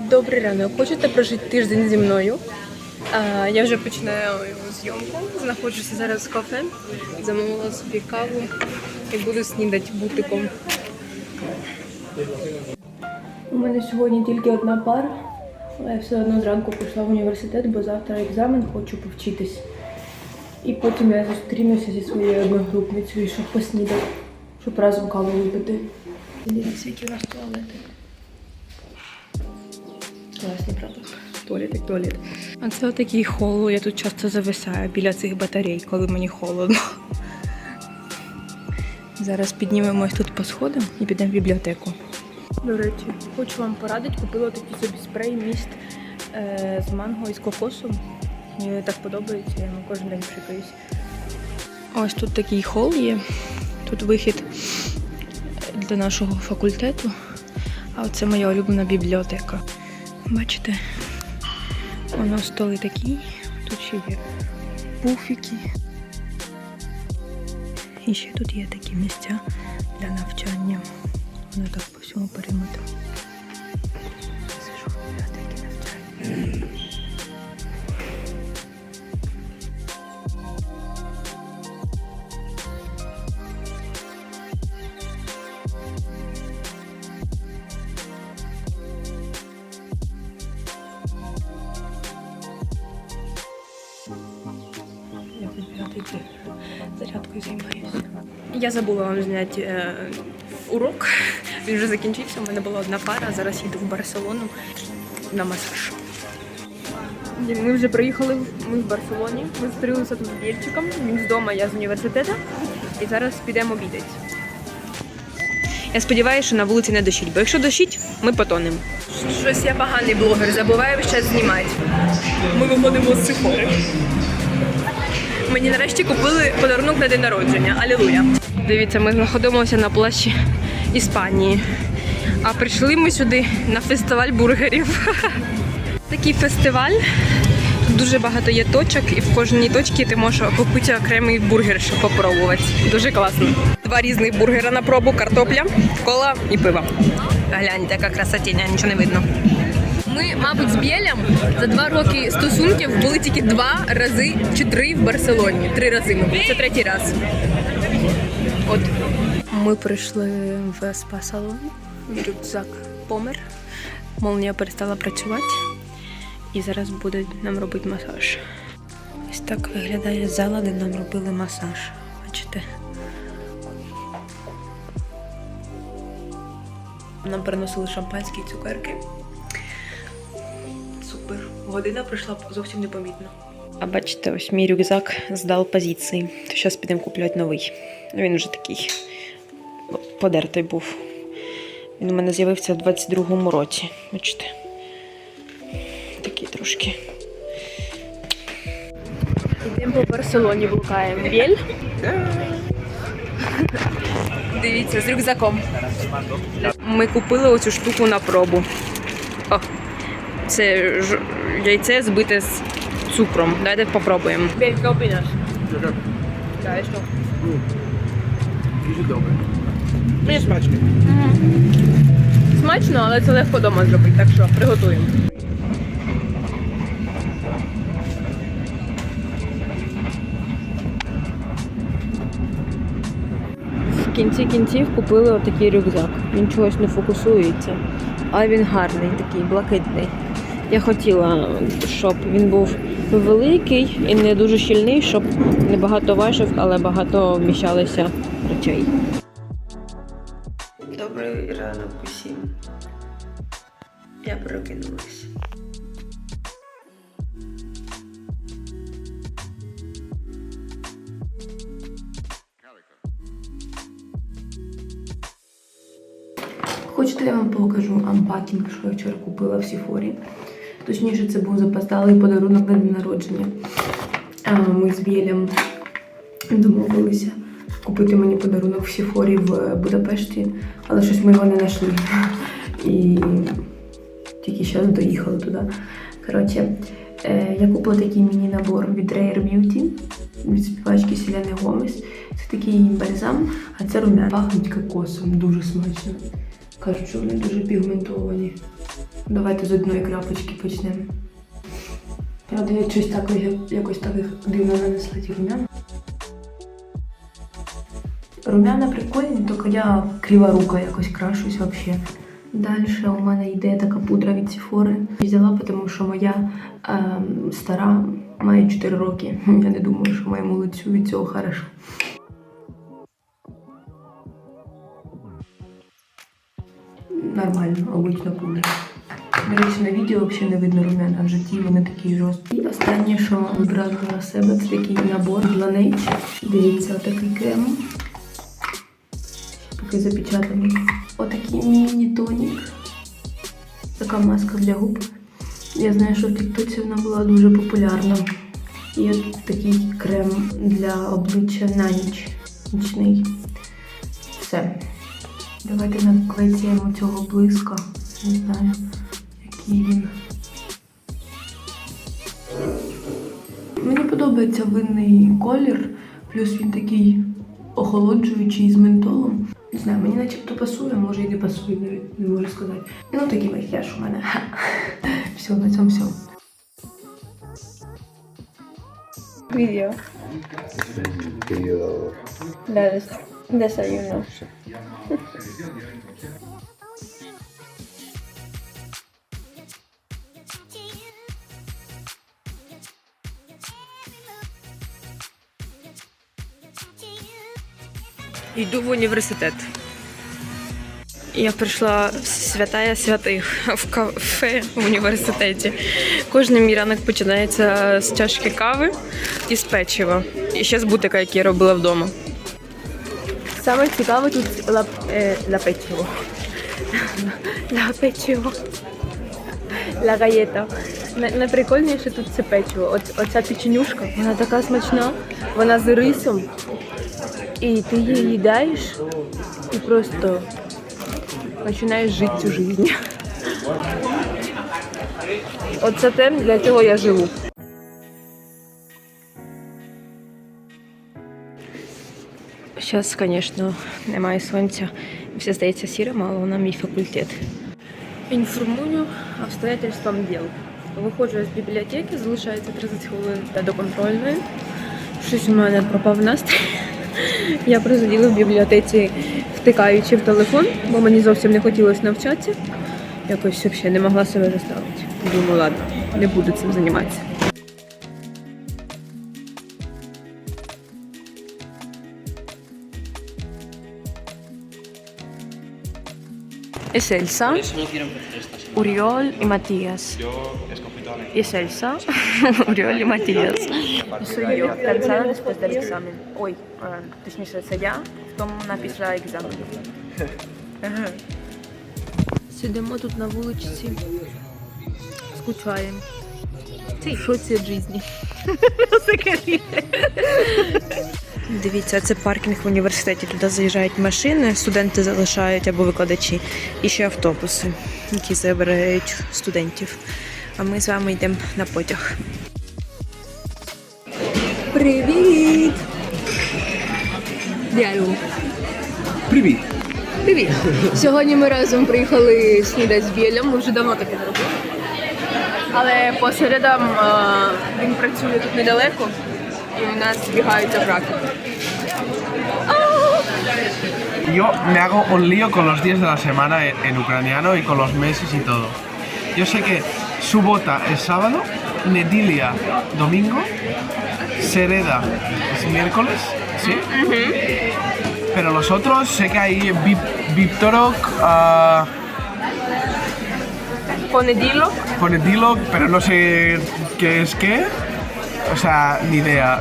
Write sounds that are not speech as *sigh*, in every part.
Добрий ранок. Хочете прожити тиждень зі мною? А, я вже починаю зйомку. Знаходжуся зараз в кафе. Замовила собі каву і буду снідати бутиком. У мене сьогодні тільки одна пара, але я все одно зранку пішла в університет, бо завтра екзамен, хочу повчитись. І потім я зустрінуся зі своєю одногрупницею, щоб поснідати, щоб разом каву випити. Дивіться, які у нас туалети. Класний, правда? Туалет як туалет. А це отакий хол. Я тут часто зависаю біля цих батарей, коли мені холодно. Зараз піднімемось тут по сходам і підемо в бібліотеку. До речі, хочу вам порадити, купила такий собі спрей міст е, з манго і з кокосом. Мені так подобається, я йому кожен день пшикаюсь. Ось тут такий хол є. Тут вихід для нашого факультету. А оце моя улюблена бібліотека. Бачите, воно столи такі, тут ще є пуфіки. І ще тут є такі місця для навчання. Воно так по всьому периметру. Я забула вам зняти е, урок. *laughs* Він вже закінчився. У мене була одна пара. Зараз їду в Барселону на масаж. Ми вже приїхали ми в Барселоні. Ми зустрілися тут з Бєльчиком. Він з дому, я з університету. І зараз підемо обідати. Я сподіваюся, що на вулиці не дощить, бо якщо дощить, ми потонемо. Щось я поганий блогер, забуваю ще знімати. Ми виходимо з цифори. Мені нарешті купили подарунок на день народження. Алілуя. Дивіться, ми знаходимося на площі Іспанії. А прийшли ми сюди на фестиваль бургерів. *laughs* Такий фестиваль. Тут дуже багато є точок, і в кожній точці ти можеш купити окремий бургер, щоб попробувати. Дуже класно. Два різних бургера на пробу: картопля, кола і пиво. Гляньте, яка красотіння, нічого не видно. Ми, мабуть, з Бєлем за два роки стосунків були тільки два рази чи три в Барселоні. Три рази ми. Це третій раз. От. Ми прийшли в спа-салон. Рюкзак помер. Молнія перестала працювати. І зараз будуть нам робити масаж. Ось так виглядає зала, де нам робили масаж. Бачите? Нам приносили шампанські і цукерки. Супер. Година пройшла зовсім непомітно. А бачите, ось мій рюкзак здав позиції. То зараз підемо купляти новий. Він вже такий подертий був. Він у мене з'явився в 22-му році. Бачите. Такий трошки. Йдемо по Барселоні блукаємо. Біль. Дивіться, з рюкзаком. Ми купили оцю штуку на пробу. О, це ж... яйце збите з цукром. Давайте попробуємо. Біль, що опинаш? Да, і що? Дуже добре. Ні. Смачно. Смачно, але це легко вдома зробити, так що приготуємо. В кінці кінців купили отакий рюкзак. Він чогось не фокусується, але він гарний, такий блакитний. Я хотіла, щоб він був великий і не дуже щільний, щоб не багато важив, але багато вміщалося речей. Добрий ранок усім. Я прокинулась. Хочете, я вам покажу анпакінг, що я вчора купила в Сіфорі. Точніше, це був запоздалий подарунок на день народження. Ми з Білем домовилися купити мені подарунок в Сіфорі в Будапешті, але щось ми його не знайшли. *laughs* І тільки зараз доїхали туди. Коротше, е, я купила такий міні-набор від Rare Beauty від співачки Селени Гомес. Це такий бальзам, а це румяна. Пахнуть кокосом, дуже смачно. Кажуть, що вони дуже пігментовані. Давайте з одної крапочки почнемо. Правда, я щось так, якось так дивно нанесла ті рум'яна. Рум'яна прикольні, тільки я крива рука якось крашусь взагалі. Далі у мене йде така пудра від Sephora. Взяла, тому що моя ем, стара має 4 роки. *laughs* Я не думаю, що моєму лицю від цього хорошо. Нормально, обична пудра. До речі, на відео взагалі не видно румян, а в житті вони такі жорсткі. І останнє, що вибрала на себе, це такий набор Laneige. Дивіться, отакий крем. Поки запечатаний. Отакий міні-тонік. Така маска для губ. Я знаю, що в Тіктоці вона була дуже популярна. І от такий крем для обличчя на ніч. Нічний. Все. Давайте наклеїмо цього блиска. Не знаю, який він. Мені подобається винний колір, плюс він такий охолоджуючий з ментолом. Не знаю, мені начебто пасує, може і не пасує, навіть не можу сказати. Ну, такий макіяж у мене. *laughs* Все, на цьому все. Vídeo Video de des- desayuno. Йду в університет. Я прийшла в святая святих *laughs* в кафе в університеті. Кожний мій ранок починається з чашки кави і з печива. І ще з бутика, який я робила вдома. Саме цікаве тут ла, е, *laughs* ла печиво. Ла гаєта. Найприкольніше тут це печиво. Оця печенюшка, вона така смачна, вона з рисом. І ти її їдаєш і просто починаєш жити цю життя. Оце те, для чого я живу. Зараз, звісно, немає сонця. Все здається сірим, але вона мій факультет. Інформую обстоятельствам діл. Виходжу з бібліотеки, залишається 30 хвилин до контрольної. Щось у мене пропав настрій. Я просиділа в бібліотеці, втикаючи в телефон, бо мені зовсім не хотілося навчатися. Якось взагалі не могла себе заставити. Думаю, ладно, не буду цим займатися. Es Elsa, Uriol y Matías. Y es Elsa, *laughs* Uriol y Matías. Y Soy yo, cansada después del examen. Ой, точніше, це я, в тому вона після екзамену. Сидимо тут на вуличці, скучаємо. Це В шоці від житті. Дивіться, це паркінг в університеті. Туди заїжджають машини, студенти залишають або викладачі, і ще автобуси, які забирають студентів. А ми з вами йдемо на потяг. Привіт! Дякую. Привіт! Привіт! Сьогодні ми разом приїхали снідати з Білем. Ми вже давно таке не робили. Але по середам е, він працює тут недалеко, y unas behind the oh. Yo me hago un lío con los días de la semana en, ucraniano y con los meses y todo. Yo sé que Subota es sábado, Nedilia domingo, Sereda es miércoles, ¿sí? Pero los otros sé que hay Viptorok, uh, Ponedilok. Ponedilok, pero no sé qué es qué. O sea, ni idea.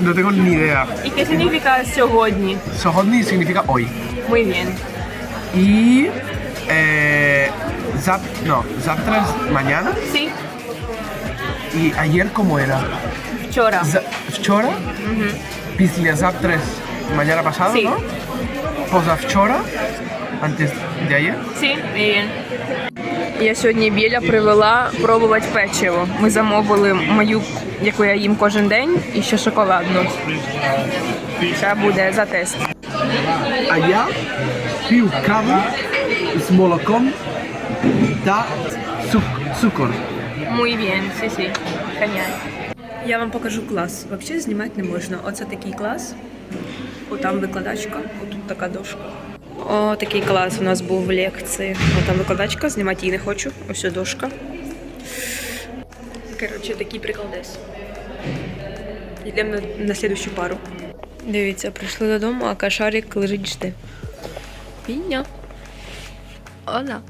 No tengo ni idea. І яке significa сьогодні? Sohodni significa hoy. Muy bien. Y. Eh, Zap, no, Zaptra es mañana. Sí. ¿Y ayer cómo era? Вчора. Z- Vchora. Pislia Zaptra es mañana pasado, Sí. ¿no? Pozavchora, antes de ayer. Sí, bien. Я сьогодні Біля привела пробувати печиво. Ми замовили мою, яку я їм кожен день, і ще шоколадну. Це буде за тест. Allá, piu cava, smolocom da suc- цукор. Muy bien, sí, sí. Genial. Я вам покажу клас. Взагалі знімати не можна. Оце такий клас. Отам викладачка, отут така дошка. О, такий клас у нас був в лекції. Отам викладачка, знімати її не хочу. Ось дошка. Коротше, такий приколдес. Йдемо на, на слідущу пару. Дивіться, прийшли додому, а кашарик лежить жде. Піня. Ола.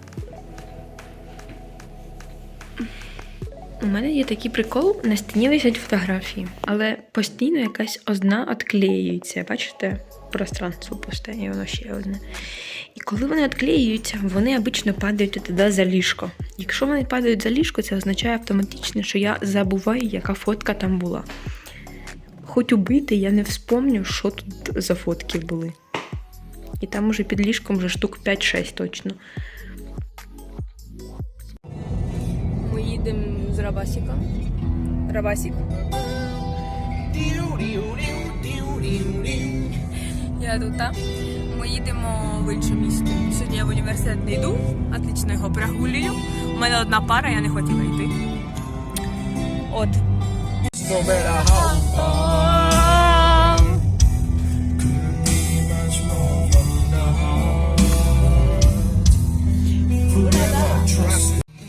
У мене є такий прикол, на стіні висять фотографії, але постійно якась одна відклеюється. Бачите? Пространство пусте, і воно ще одне. І коли вони відклеюються, вони обично падають туди за ліжко. Якщо вони падають за ліжко, це означає автоматично, що я забуваю, яка фотка там була. Хоч убити, я не вспомню, що тут за фотки були. І там уже під ліжком вже штук 5-6 точно. Ми їдемо з Рабасіком. Рабасік. Я тут. Ми їдемо в інше місто. Сьогодні я в університет не йду, отлично його прогулюю. У мене одна пара, я не хотіла йти. От.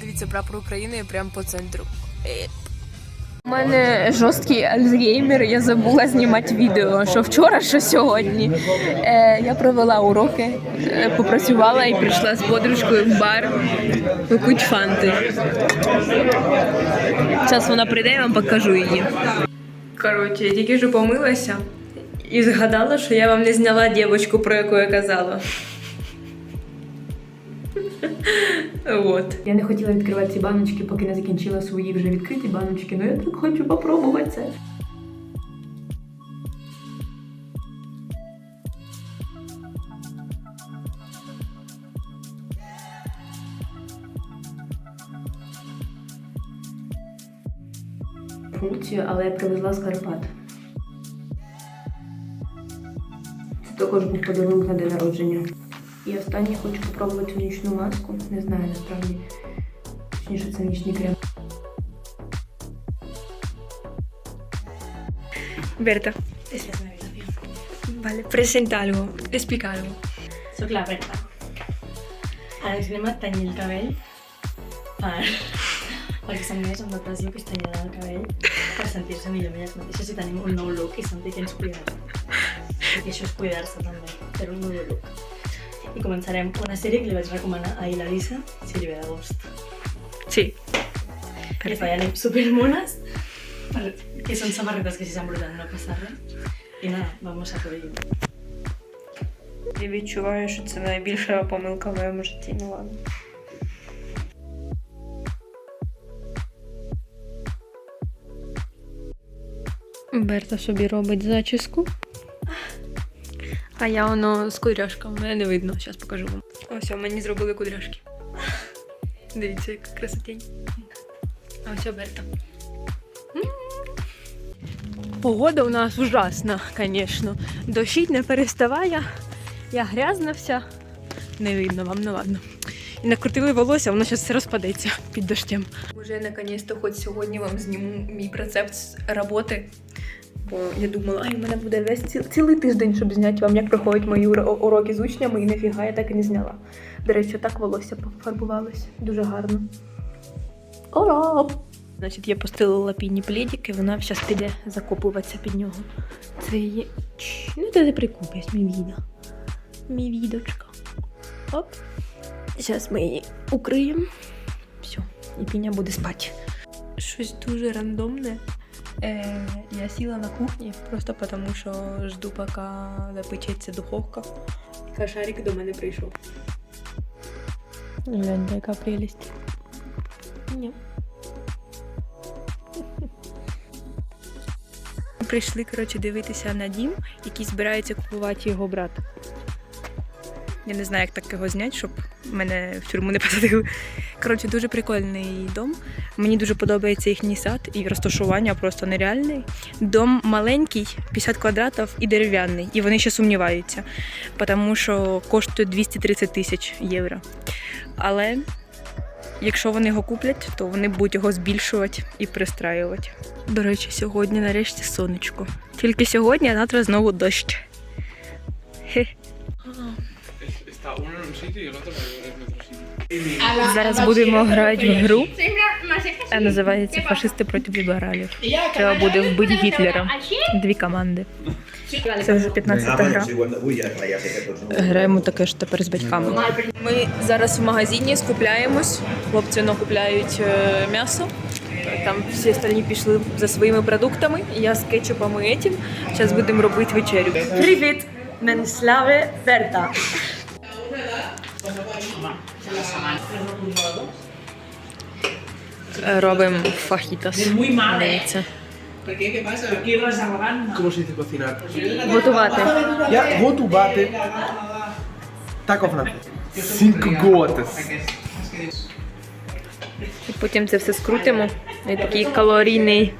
Дивіться прапор України прямо по центру. У мене жорсткий альцгеймер, я забула знімати відео, що вчора, що сьогодні. Е, я провела уроки, е, попрацювала і прийшла з подружкою в бар попити фанти. Зараз вона прийде, я вам покажу її. Коротше, я тільки що помилася і згадала, що я вам не зняла дівчинку, про яку я казала. Вот. Я не хотіла відкривати ці баночки, поки не закінчила свої вже відкриті баночки, але я так хочу попробувати це. Функцію, але я привезла з Карпат. Це також був подарунок на день народження. І останнє хочу попробувати цю нічну маску. Не знаю насправді. Точніше, це нічний крем. Berta, Esa es mi habitación. vale, presenta algo, explica algo. Soc la Berta. Ara ens anem a tenyir el cabell per... perquè som més amb depressió que es tenyirà el cabell per sentir-se millor amb elles mateixes i tenim un nou look i sentir que ens cuidem. Perquè això és cuidar-se també, fer un nou look. I començarem una sèrie que li vaig recomanar a Ilarissa si li ve de gust. Sí. Que fallarem supermones, per- que són samarretes que si s'embruten no passa res. I nada, vamos a por ello. Я відчуваю, що це найбільша помилка в моєму житті. Ну ладно. Берта собі робить зачіску. А я воно з кудряшками, мене не видно. Зараз покажу вам. Ось, мені зробили кудряшки. Дивіться, яка красотень. А ось Берта. Погода у нас ужасна, звісно. Дощить не переставає. Я грязна вся. Не видно вам, ну ладно. І накрутили волосся, воно зараз все розпадеться під дощем. Уже наконець-то хоч сьогодні вам зніму мій рецепт з роботи. Бо я думала, ай, в мене буде весь ці- цілий тиждень, щоб зняти вам, як проходять мої уроки з учнями, і нафіга я так і не зняла. До речі, так волосся пофарбувалось. Дуже гарно. Ура! Значить, я постелила піні пледик, і вона зараз піде закопуватися під нього. Це її. Чш, Ну, ти не прикупиш, мій віда. Мій відочка. Оп. Зараз ми її укриємо. Все, і піня буде спати. Щось дуже рандомне. Е, я сіла на кухні просто тому, що жду, поки запечеться духовка. Кашарик до мене прийшов. Гляньте, яка прелість. Ні. Прийшли, коротше, дивитися на дім, який збирається купувати його брат. Я не знаю, як так його зняти, щоб мене в тюрму не посадили. Коротше, дуже прикольний дом. Мені дуже подобається їхній сад і розташування просто нереальний. Дом маленький, 50 квадратів і дерев'яний. І вони ще сумніваються, тому що коштує 230 тисяч євро. Але Якщо вони його куплять, то вони будуть його збільшувати і пристраювати. До речі, сьогодні нарешті сонечко. Тільки сьогодні, а завтра знову дощ. Хе. Зараз будемо грати в гру. А називається Фашисти проти лібералів. Треба буде вбити Гітлера. Дві команди. Це вже 15 гра. Граємо таке ж тепер з батьками. Ми зараз в магазині скупляємось. Хлопці ну, купляють е, м'ясо. Там всі остальні пішли за своїми продуктами. Я з кетчупом і етім. Зараз будемо робити вечерю. Привіт! Мен славе Верта. Робимо фахітас. Дивіться. ¿Cómo se dice cocinar? Готувати. Ya, gotu bate. Taco francés. Cinco gotas. І потім це все скрутимо. І такий калорійний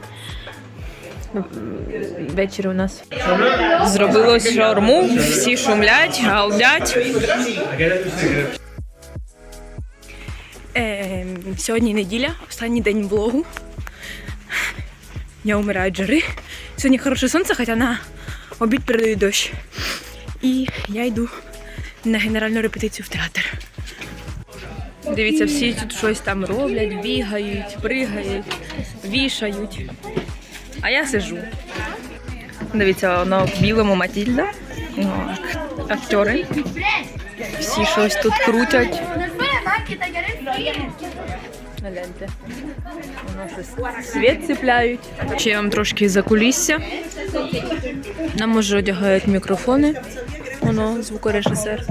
вечір у нас. Зробилось шаурму, всі шумлять, галдять. Е, сьогодні неділя, останній день влогу. Я умираю від жари. Сьогодні хороше сонце, хоча на обід передає дощ. І я йду на генеральну репетицію в театр. Дивіться, всі тут щось там роблять, бігають, пригають, вішають. А я сижу. Дивіться, на білому Матільда. Ак- Актори. Всі щось тут крутять. Гляньте. Воно щось світ цепляють. Ще я вам трошки за кулісся. Нам уже одягають мікрофони. Воно, звукорежисер.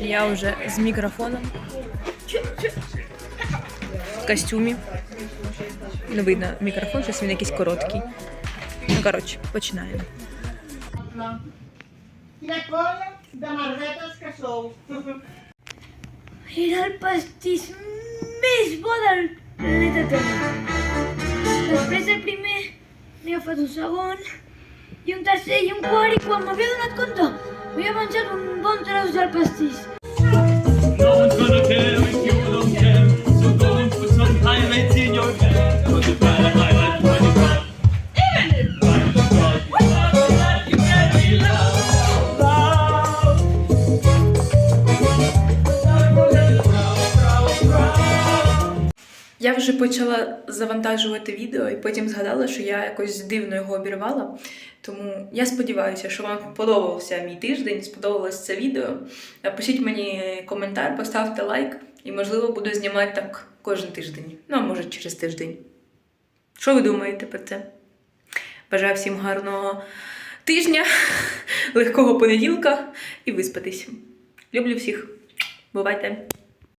Я вже з мікрофоном в костюмі. Не видно мікрофон, щось він якийсь короткий. Ну, коротше, починаємо. Era el pastís més bo del planeta Terra. Després del primer, n'hi ha fet un segon, i un tercer i un quart, i quan m'havia donat compte, m'havia menjat un bon tros del pastís. No one's gonna care Я вже почала завантажувати відео і потім згадала, що я якось дивно його обірвала. Тому я сподіваюся, що вам подобався мій тиждень, сподобалось це відео. Напишіть мені коментар, поставте лайк, і, можливо, буду знімати так кожен тиждень. Ну, а може, через тиждень. Що ви думаєте про це? Бажаю всім гарного тижня, *laughs* легкого понеділка і виспатись. Люблю всіх. Бувайте!